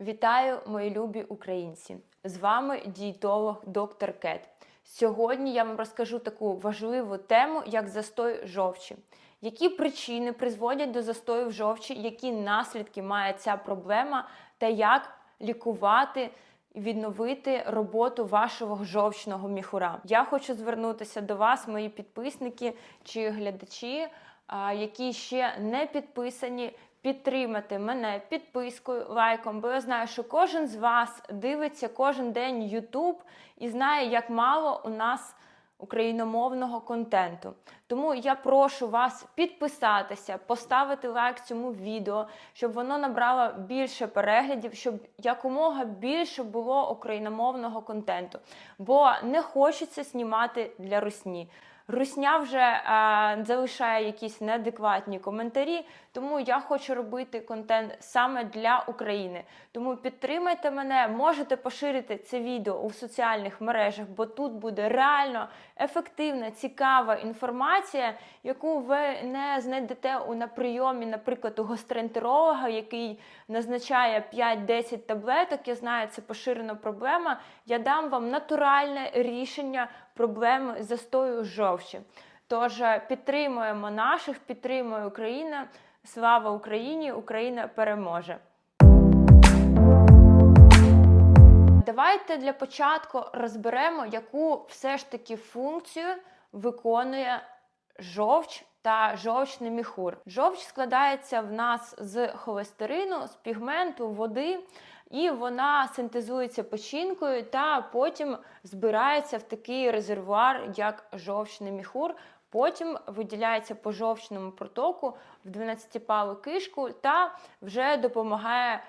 Вітаю, мої любі українці! З вами дієтолог доктор Кет. Сьогодні я вам розкажу таку важливу тему, як застой жовчі. Які причини призводять до застою в жовчі, які наслідки має ця проблема, та як лікувати і відновити роботу вашого жовчного міхура. Я хочу звернутися до вас, мої підписники чи глядачі, які ще не підписані, підтримати мене підпискою, лайком, бо я знаю, що кожен з вас дивиться кожен день YouTube і знає, як мало у нас україномовного контенту. Тому я прошу вас підписатися, поставити лайк цьому відео, щоб воно набрало більше переглядів, щоб якомога більше було україномовного контенту. Бо не хочеться знімати для русні. Русня вже е, залишає якісь неадекватні коментарі, тому я хочу робити контент саме для України. Тому підтримайте мене, можете поширити це відео у соціальних мережах, бо тут буде реально ефективна, цікава інформація, яку ви не знайдете у на прийомі, наприклад, у гастроентеролога, який назначає 5-10 таблеток. Я знаю, це поширена проблема. Я дам вам натуральне рішення проблеми застою жовчі. Тож е, підтримуємо наших, підтримує Україна. Слава Україні! Україна переможе! Давайте для початку розберемо, яку все ж таки функцію виконує жовч та жовчний міхур. Жовч складається в нас з холестерину, з пігменту, води. І вона синтезується печінкою та потім збирається в такий резервуар, як жовчний міхур. Потім виділяється по жовчному протоку в 12-палу кишку та вже допомагає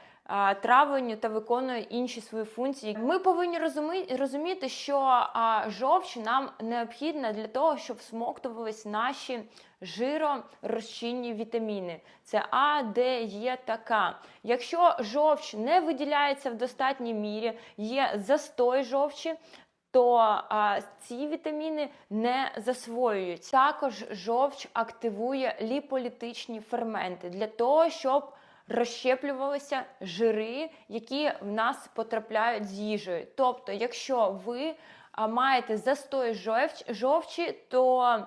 травленню та виконує інші свої функції. Ми повинні розуміти, що жовч нам необхідна для того, щоб всмоктувались наші жиророзчинні вітаміни. Це А, Д, Е та К. Якщо жовч не виділяється в достатній мірі, є застой жовчі. То а, ці вітаміни не засвоюються. Також жовч активує ліполітичні ферменти для того, щоб розщеплювалися жири, які в нас потрапляють з їжею. Тобто, якщо ви маєте застой жовч, жовчі, то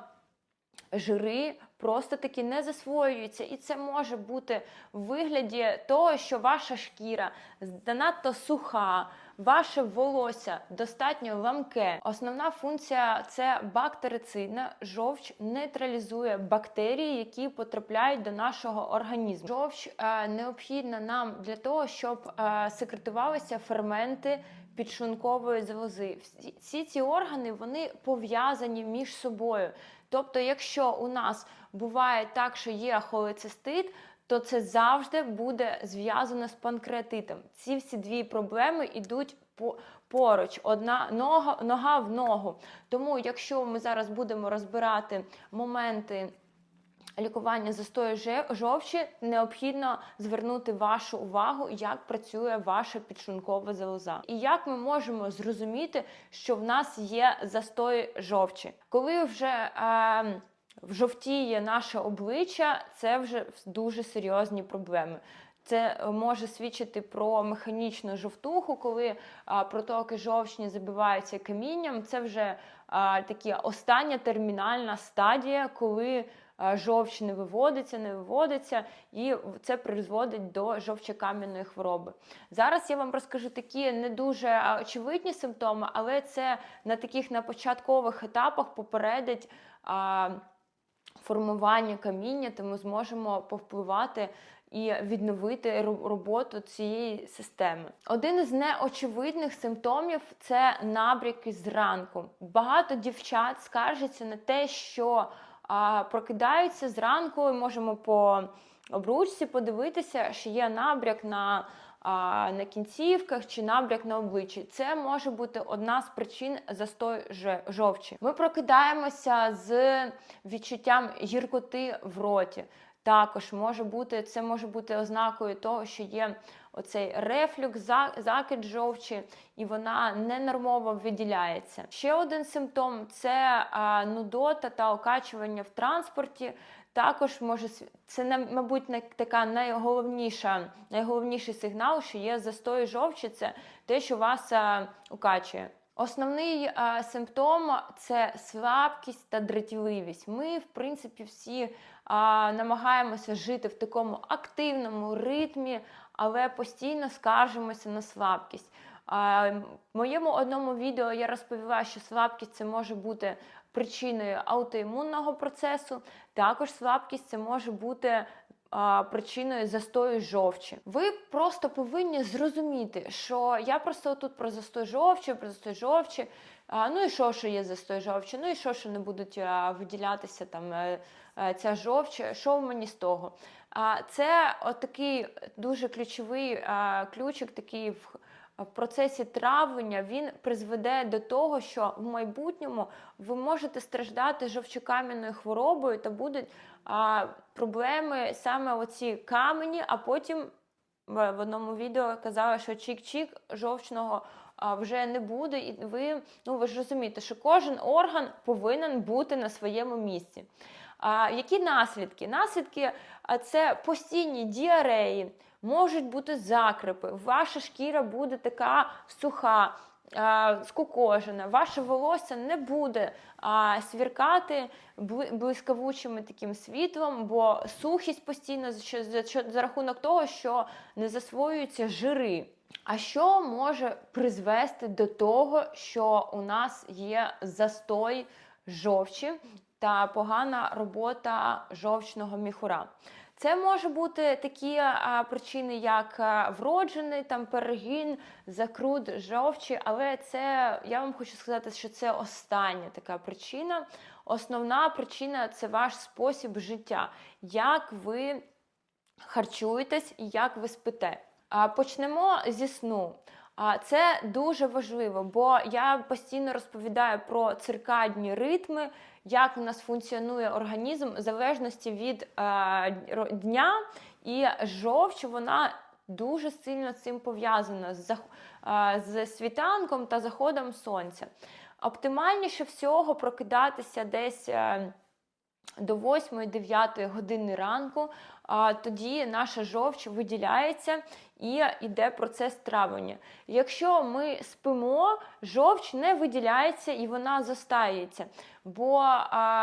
жири просто таки не засвоюються, і це може бути в вигляді того, що ваша шкіра занадто суха. Ваше волосся достатньо ламке. Основна функція це бактерицидна. Жовч нейтралізує бактерії, які потрапляють до нашого організму. Жовч е, необхідна нам для того, щоб е, секретувалися ферменти підшлункової залози. Всі, ці органи вони пов'язані між собою. Тобто, якщо у нас буває так, що є холецистит, то це завжди буде зв'язано з панкреатитом. Ці всі дві проблеми йдуть по поруч, одна нога, нога в ногу. Тому, якщо ми зараз будемо розбирати моменти лікування застою жовчі, необхідно звернути вашу увагу, як працює ваша підшлункова залоза. І як ми можемо зрозуміти, що в нас є застой жовчі. Коли вже е, вжовтіє наше обличчя, це вже дуже серйозні проблеми. Це е, може свідчити про механічну жовтуху, коли протоки жовчні забиваються камінням. Це вже а, такі остання термінальна стадія, коли а, жовч не виводиться, не виводиться, і це призводить до жовчокам'яної хвороби. Зараз я вам розкажу такі не дуже очевидні симптоми, але це на таких на початкових етапах попередить. Формування каміння, то ми зможемо повпливати і відновити роботу цієї системи. Один із неочевидних симптомів це набряки зранку. Багато дівчат скаржаться на те, що а, прокидаються зранку, і можемо по обручці подивитися, що є набряк на. На кінцівках чи набряк на обличчі. Це може бути одна з причин застою жовчі. Ми прокидаємося з відчуттям гіркоти в роті. Також може бути це може бути ознакою того, що є оцей рефлюкс, за- закид жовчі, і вона ненормово виділяється. Ще один симптом це нудота та окачування в транспорті. Також може це мабуть така найголовніша, найголовніший сигнал, що є застой жовчі, це те, що вас а, укачує. Основний а, симптом це слабкість та дратівливість. Ми, в принципі, всі а, намагаємося жити в такому активному ритмі, але постійно скаржимося на слабкість. А, в моєму одному відео я розповіла, що слабкість це може бути причиною аутоімунного процесу. Також слабкість це може бути причиною застою жовчі. Ви просто повинні зрозуміти, що я просто тут про застой жовчі, про застой жовчі. Ну і що, що є застой жовчі? Ну і що, що не будуть виділятися там е, е, ця жовч? Що мені з того? Це отакий дуже ключовий ключик, такий в процесі травлення він призведе до того, що в майбутньому ви можете страждати жовчокам'яною хворобою та будуть проблеми саме оці камені, а потім в одному відео казала, що чік-чік жовчного вже не буде, і ви, ну ви ж розумієте, що кожен орган повинен бути на своєму місці. А, які наслідки? Наслідки це постійні діареї, можуть бути закрипи, ваша шкіра буде така суха. Скукожена, ваше волосся не буде свіркати бли- блискавучим таким світлом, бо сухість постійно за рахунок того, що не засвоюються жири. А що може призвести до того, що у нас є застой жовчі та погана робота жовчного міхура? Це може бути такі а, причини, як а, вроджений там перегін, закрут жовчі, але це я вам хочу сказати, що це остання така причина. Основна причина це ваш спосіб життя, як ви харчуєтесь і як ви спите. А, Почнемо зі сну. А, Це дуже важливо, бо я постійно розповідаю про циркадні ритми, як у нас функціонує організм в залежності від е, дня і жовч, вона дуже сильно цим пов'язана з, е, з світанком та заходом сонця. Оптимальніше всього прокидатися десь. е, до 8-9 години ранку, тоді наша жовч виділяється і йде процес травлення. Якщо ми спимо, жовч не виділяється і вона застається, бо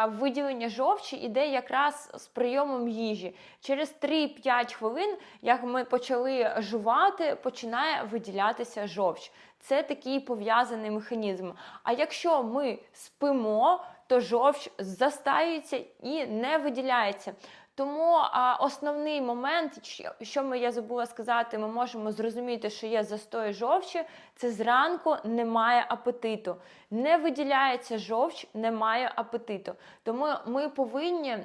виділення жовчі йде якраз з прийомом їжі. Через 3-5 хвилин, як ми почали жувати, починає виділятися жовч. Це такий пов'язаний механізм. А якщо ми спимо, то жовч застаюється і не виділяється. Тому а, основний момент, що- ми я забула сказати, ми можемо зрозуміти, що є застой жовчі, це зранку немає апетиту. Не виділяється жовч, немає апетиту. Тому ми повинні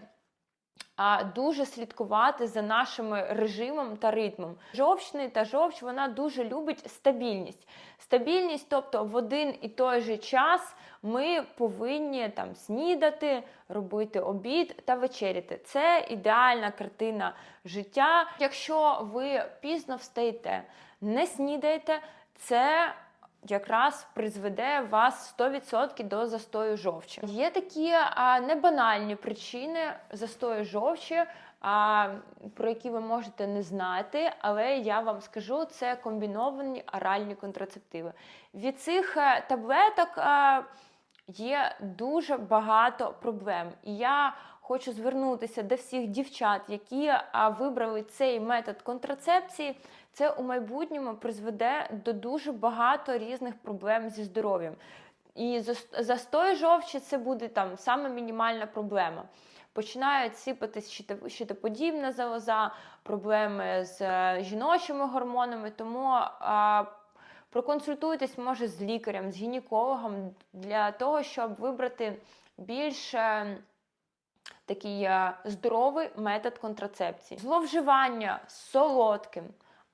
дуже слідкувати за нашим режимом та ритмом. Жовчний та жовч вона дуже любить стабільність. Стабільність, тобто в один і той же час ми повинні там снідати, робити обід та вечеряти. Це ідеальна картина життя. Якщо ви пізно встаєте, не снідаєте, це якраз призведе вас 100% до застою жовчі. Є такі а, небанальні причини застою жовчі, а, про які ви можете не знати, але я вам скажу, це комбіновані оральні контрацептиви. Від цих е, таблеток е, є дуже багато проблем. І я хочу звернутися до всіх дівчат, які а, вибрали цей метод контрацепції. Це у майбутньому призведе до дуже багато різних проблем зі здоров'ям. І зас- застой жовчі це буде там саме мінімальна проблема. Починають сипатись щитоподібна залоза, проблеми з е, жіночими гормонами. Тому а, проконсультуйтесь, може, з лікарем, з гінекологом для того, щоб вибрати більш е, такий е, здоровий метод контрацепції. Зловживання солодким,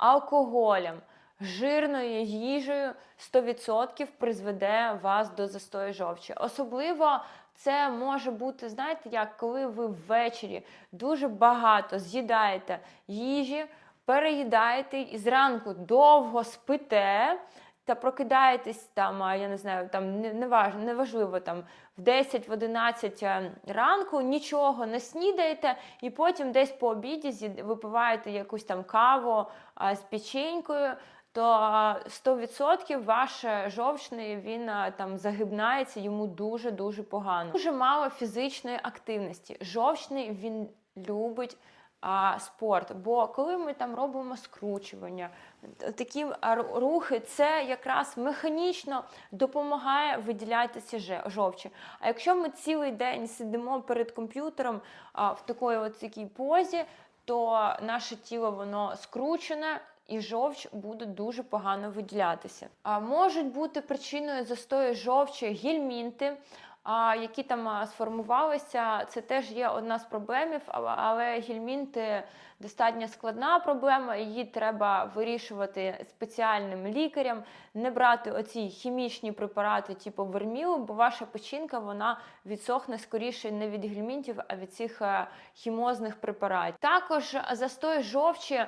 алкоголем, жирною їжею 100% призведе вас до застою жовчі. Особливо це може бути, знаєте, як коли ви ввечері дуже багато з'їдаєте їжі. переїдаєте і зранку довго спите. Та прокидаєтесь там, я не знаю, там не, не, важ, не там в 10, в 11 е, ранку нічого не снідаєте, і потім десь по обіді випиваєте якусь там каву з печенькою, то а, 100% ваш е, жовчний він там загибнається, йому дуже дуже погано. Дуже мало фізичної активності. Жовчний він любить. А, спорт, бо коли ми там робимо скручування, такі рухи, це якраз механічно допомагає виділятися жовчі. А якщо ми цілий день сидимо перед комп'ютером в такої такій позі, то наше тіло воно скручене. І жовч буде дуже погано виділятися. А можуть бути причиною застою жовчі гельмінти, а, які там сформувалися. Це теж є одна з проблемів, але- гельмінти достатньо складна проблема. Її треба вирішувати спеціальним лікарям, не брати оці хімічні препарати, типу вермілу, бо ваша печінка вона відсохне скоріше не від гельмінтів, а від цих е, хімозних препаратів. Також застой жовчі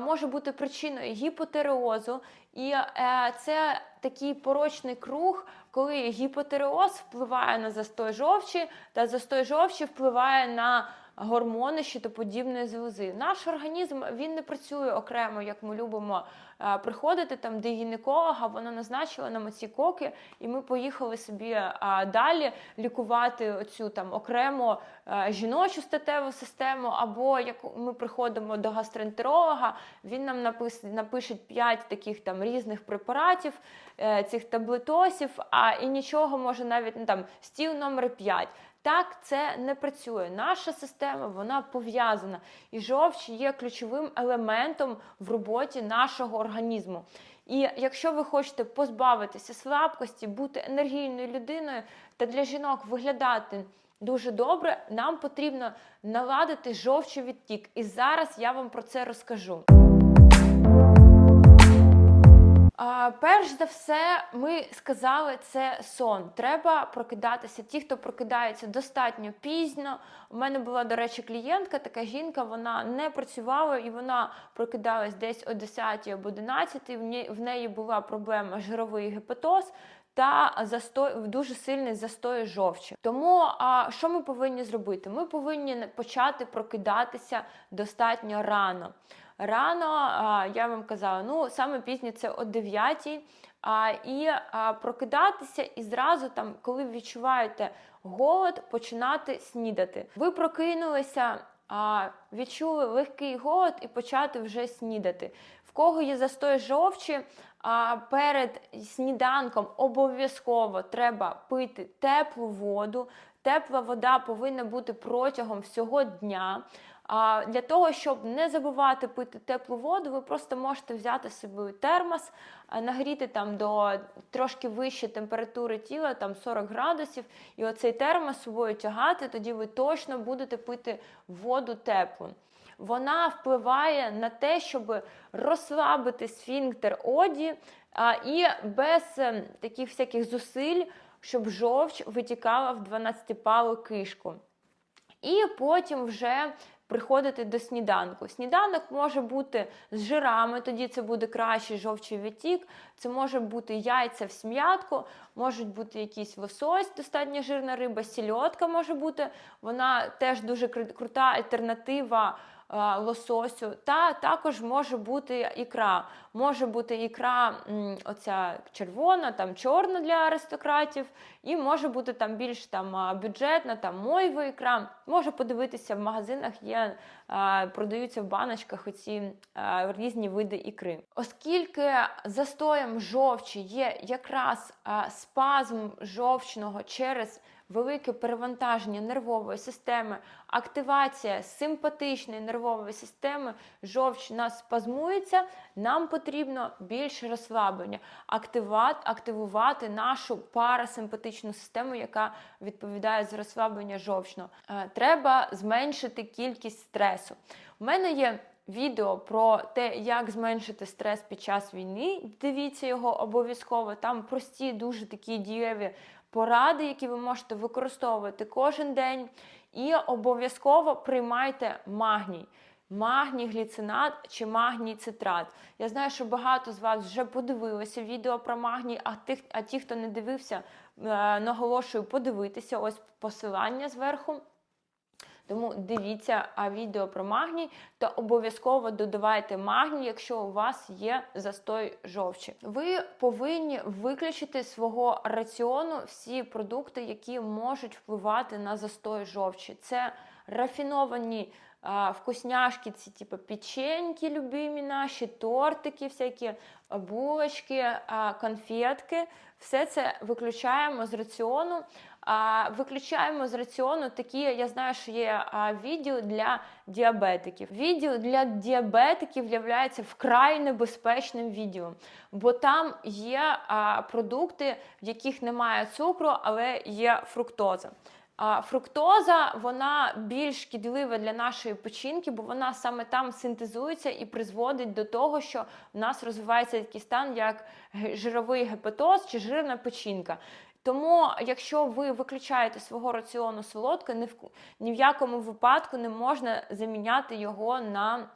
може бути причиною гіпотереозу, і е, це такий порочний круг, коли гіпотереоз впливає на застой жовчі, та застой жовчі впливає на гормони щитоподібної залози. Наш організм він не працює окремо, як ми любимо е, приходити там до гінеколога, вона назначила нам ці коки, і ми поїхали собі е, далі лікувати оцю там окремо е, жіночу статеву систему, або як ми приходимо до гастроентеролога, він нам напис, напише 5 таких там різних препаратів, цих таблетосів, а і нічого може навіть ну, там стіл номер 5. Так це не працює. Наша система вона пов'язана, і жовч є ключовим елементом в роботі нашого організму. І якщо ви хочете позбавитися слабкості, бути енергійною людиною та для жінок виглядати дуже добре, нам потрібно наладити жовчовідтік. І зараз я вам про це розкажу. Перш за все, ми сказали, це сон. Треба прокидатися. Ті, хто прокидається достатньо пізно. У мене була, до речі, клієнтка, така жінка, вона не працювала і вона прокидалась десь о 10 або 11. В неї, була проблема жировий гепатоз. Та застой дуже сильний застой жовчі. Тому а, що ми повинні зробити? Ми повинні почати прокидатися достатньо рано. Рано я вам казала, ну саме пізнє це о 9 а, і прокидатися і зразу, там, коли відчуваєте голод, починати снідати. Ви прокинулися, відчули легкий голод і почати вже снідати. В кого є застой жовчі, перед сніданком обов'язково треба пити теплу воду. Тепла вода повинна бути протягом всього дня. А для того, щоб не забувати пити теплу воду, ви просто можете взяти з собою термос, нагріти там до трошки вище температури тіла, там 40 градусів, і оцей термос собою тягати, тоді ви точно будете пити воду теплу. Вона впливає на те, щоб розслабити сфінктер оді а, і без е, таких всяких зусиль, щоб жовч витікала в 12-палу кишку. І потім вже приходити до сніданку. Сніданок може бути з жирами, тоді це буде кращий жовчий відтік. Це може бути яйця в см'ятку, можуть бути якісь лосось, достатньо жирна риба, сільотка може бути. Вона теж дуже крута альтернатива лососю. Та також може бути ікра. Може бути ікра оця червона, там чорна для аристократів, і може бути там більш там бюджетна, там мойва ікра. Може подивитися в магазинах, є продаються в баночках оці різні види ікри. Оскільки застоєм жовчі є якраз спазм жовчного через велике перевантаження нервової системи, активація симпатичної нервової системи, жовч нас спазмується, нам потрібно більше розслаблення, активувати нашу парасимпатичну систему, яка відповідає за розслаблення жовчного. Е, Треба зменшити кількість стресу. У мене є відео про те, як зменшити стрес під час війни. Дивіться його обов'язково. Там прості, дуже такі дієві поради, які ви можете використовувати кожен день. І обов'язково приймайте магній. магній гліцинат чи магній цитрат. Я знаю, що багато з вас вже подивилися відео про магній, а тих, а ті, хто не дивився, е, наголошую подивитися. Ось посилання зверху. Тому дивіться а, відео про магній та обов'язково додавайте магній, якщо у вас є застой жовчі. Ви повинні виключити з свого раціону всі продукти, які можуть впливати на застой жовчі. Це рафіновані вкусняшки, ці типу печеньки любимі наші, тортики, всякі булочки, конфетки. Все це виключаємо з раціону. Виключаємо з раціону такі, я знаю, що є відділ для діабетиків. Відділ для діабетиків є вкрай небезпечним відділом, бо там є продукти, в яких немає цукру, але є фруктоза. Фруктоза вона більш шкідлива для нашої печінки, бо вона саме там синтезується і призводить до того, що в нас розвивається такий стан, як жировий гепатоз чи жирна печінка. Тому, якщо ви виключаєте свого раціону солодке, ні в якому випадку не можна заміняти його на,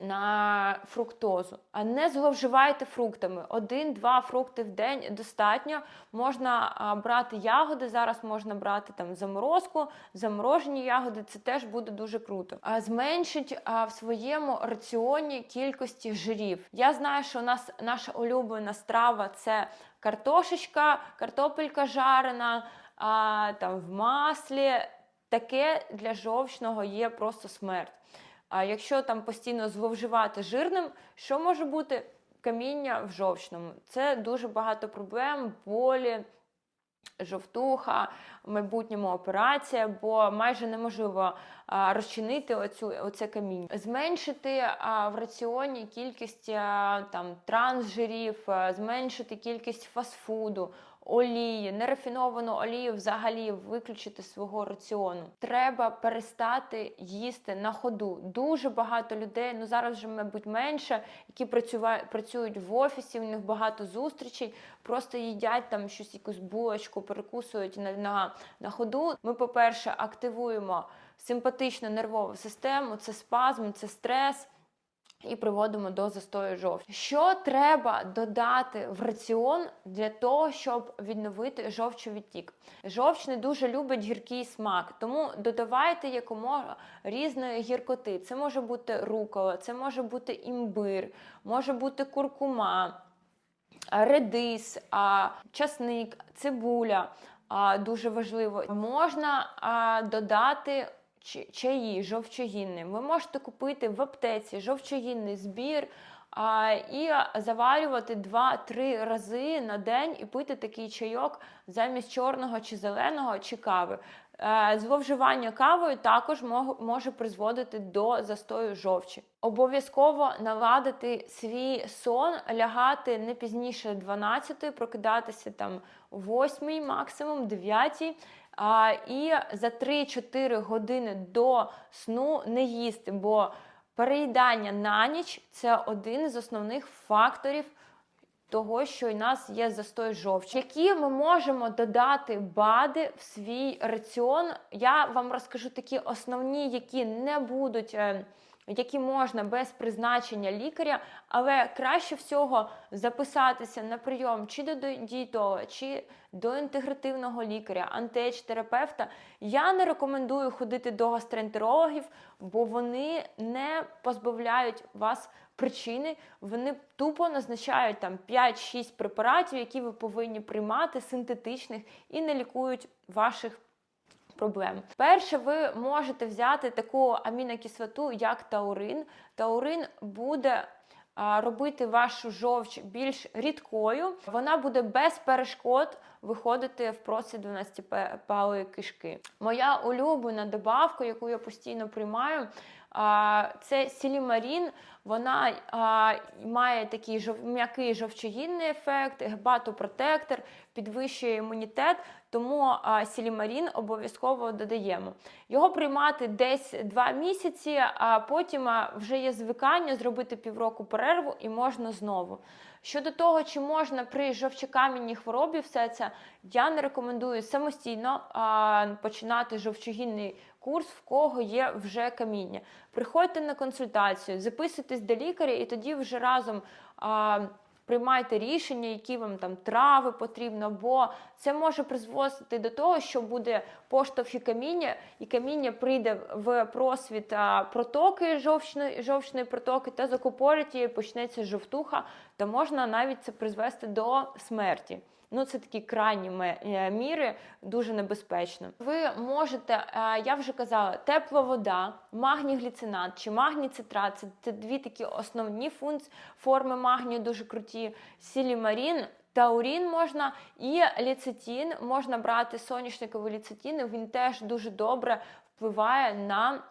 на фруктозу. А не зловживайте фруктами. Один-два фрукти в день достатньо. Можна брати ягоди. Зараз можна брати там заморозку, заморожені ягоди. Це теж буде дуже круто. А зменшить а, в своєму раціоні кількості жирів. Я знаю, що у нас наша улюблена страва це картошечка, картопелька жарена, а, там в маслі. Таке для жовчного є просто смерть. А якщо там постійно зловживати жирним, що може бути каміння в жовчному? Це дуже багато проблем, болі, жовтуха, в майбутньому операція, бо майже неможливо розчинити оцю, оце каміння. Зменшити в раціоні кількість там, трансжирів, зменшити кількість фастфуду, олії, нерафіновану олію взагалі виключити свого раціону. Треба перестати їсти на ходу. Дуже багато людей, ну зараз вже, мабуть, менше, які працюють в офісі, у них багато зустрічей, просто їдять там щось, якусь булочку, перекусують на, на, на ходу. Ми, по-перше, активуємо симпатичну нервову систему, це спазм, це стрес. І приводимо до застою жовчі. Що треба додати в раціон для того, щоб відновити жовчовідтік? Жовч не дуже любить гіркий смак, тому додавайте якомога різної гіркоти. Це може бути рукола, це може бути імбир, може бути куркума, редис, часник, цибуля. Дуже важливо. Можна додати чаї жовчогінним. Ви можете купити в аптеці жовчогінний збір а, і заварювати 2-3 рази на день і пити такий чайок замість чорного чи зеленого чи кави. Е, Зловживання кавою також може призводити до застою жовчі. Обов'язково наладити свій сон, лягати не пізніше 12, прокидатися там о 8, максимум 9. А, і за 3-4 години до сну не їсти, бо переїдання на ніч це один з основних факторів того, що у нас є застой жовчі. Які ми можемо додати БАДи в свій раціон? Я вам розкажу такі основні, які не будуть. Які можна без призначення лікаря, але краще всього записатися на прийом чи до дієтолога, чи до інтегративного лікаря, антиеч-терапевта. Я не рекомендую ходити до гастроентерологів, бо вони не позбавляють вас причини, вони тупо назначають там 5-6 препаратів, які ви повинні приймати синтетичних і не лікують ваших проблем. Перше, ви можете взяти таку амінокислоту, як таурин. Таурин буде робити вашу жовч більш рідкою. Вона буде без перешкод виходити в простір 12-палої кишки. Моя улюблена добавка, яку я постійно приймаю, це сілімарін. Вона має такий жов... м'який жовчогінний ефект, гепатопротектор, підвищує імунітет, тому сілімарін обов'язково додаємо. Його приймати десь 2 місяці, а потім вже є звикання зробити півроку перерву і можна знову. Щодо того, чи можна при жовчокам'яній хворобі все це, я не рекомендую самостійно починати жовчогінний курс, в кого є вже каміння. Приходьте на консультацію, записуйтесь до лікаря, і тоді вже разом. А, Приймайте рішення, які вам там трави потрібно, бо це може призводити до того, що буде поштовх і каміння, і каміння прийде в просвіт протоки жовчної, жовчної протоки та закупорить її, почнеться жовтуха, то можна навіть це призвести до смерті. Ну, це такі крайні е, міри, дуже небезпечно. Ви можете, е, я вже казала, тепла вода, магній-гліцинат чи магній-цитрат це, це дві такі основні функції, форми магнію дуже круті. Сілімарін, таурін можна і ліцетин, можна брати соняшниковий ліцетин, він теж дуже добре впливає на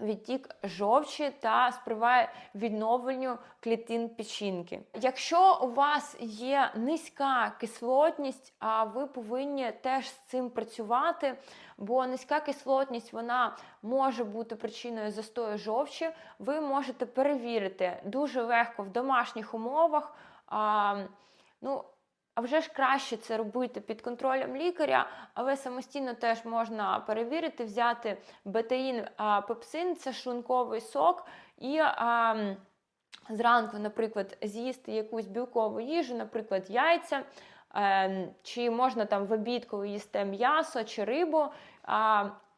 відтік жовчі та сприяє відновленню клітин печінки. Якщо у вас є низька кислотність, а ви повинні теж з цим працювати, бо низька кислотність вона може бути причиною застою жовчі. Ви можете перевірити дуже легко в домашніх умовах. А, ну, а вже ж краще це робити під контролем лікаря, але самостійно теж можна перевірити, взяти бетаїн пепсин, це шлунковий сок, і а, зранку, наприклад, з'їсти якусь білкову їжу, наприклад, яйця. Ем, Чи можна там в обід, коли їсте м'ясо чи рибу,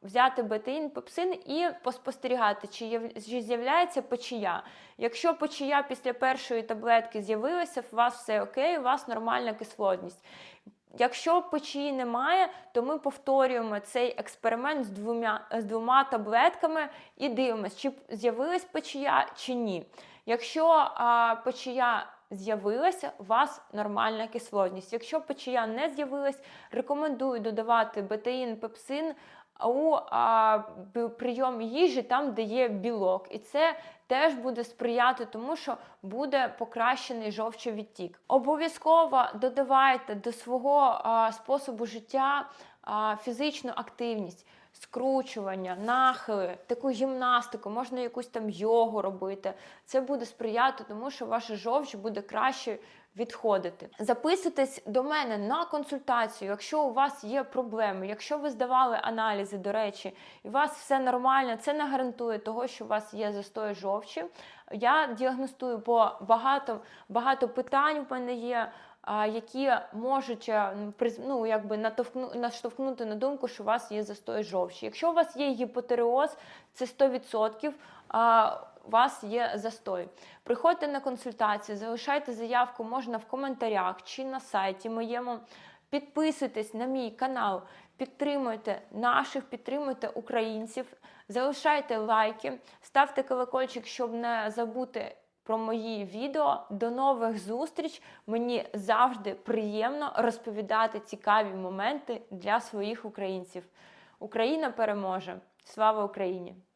взяти бетаїн, пепсин і поспостерігати, чи з'являється печія. Якщо печія після першої таблетки з'явилася, у вас все окей, у вас нормальна кислотність. Якщо печії немає, то ми повторюємо цей експеримент з двома, з двома таблетками і дивимося, чи з'явилась печія чи ні. Якщо а, печія з'явилася, у вас нормальна кислотність. Якщо печія не з'явилась, рекомендую додавати бетаїн, пепсин у а, прийом їжі там, де є білок. І це теж буде сприяти тому, що буде покращений жовчовідтік. Обов'язково додавайте до свого а, способу життя а, фізичну активність. Скручування, нахили, таку гімнастику, можна якусь там йогу робити. Це буде сприяти тому, що ваша жовч буде краще відходити. Записуйтесь до мене на консультацію, якщо у вас є проблеми, якщо ви здавали аналізи, до речі, і у вас все нормально, це не гарантує того, що у вас є застой жовчі. Я діагностую, бо багато, багато питань в мене є. Які можуть е, ну, якби натовкну, наштовхнути на думку, що у вас є застой жовчі. Якщо у вас є гіпотереоз, це 100%. У вас є застой. Приходьте на консультацію, залишайте заявку можна в коментарях чи на сайті моєму. Підписуйтесь на мій канал, підтримуйте наших, підтримуйте українців, залишайте лайки, ставте колокольчик, щоб не забути про мої відео. До нових зустріч! Мені завжди приємно розповідати цікаві моменти для своїх українців. Україна переможе! Слава Україні!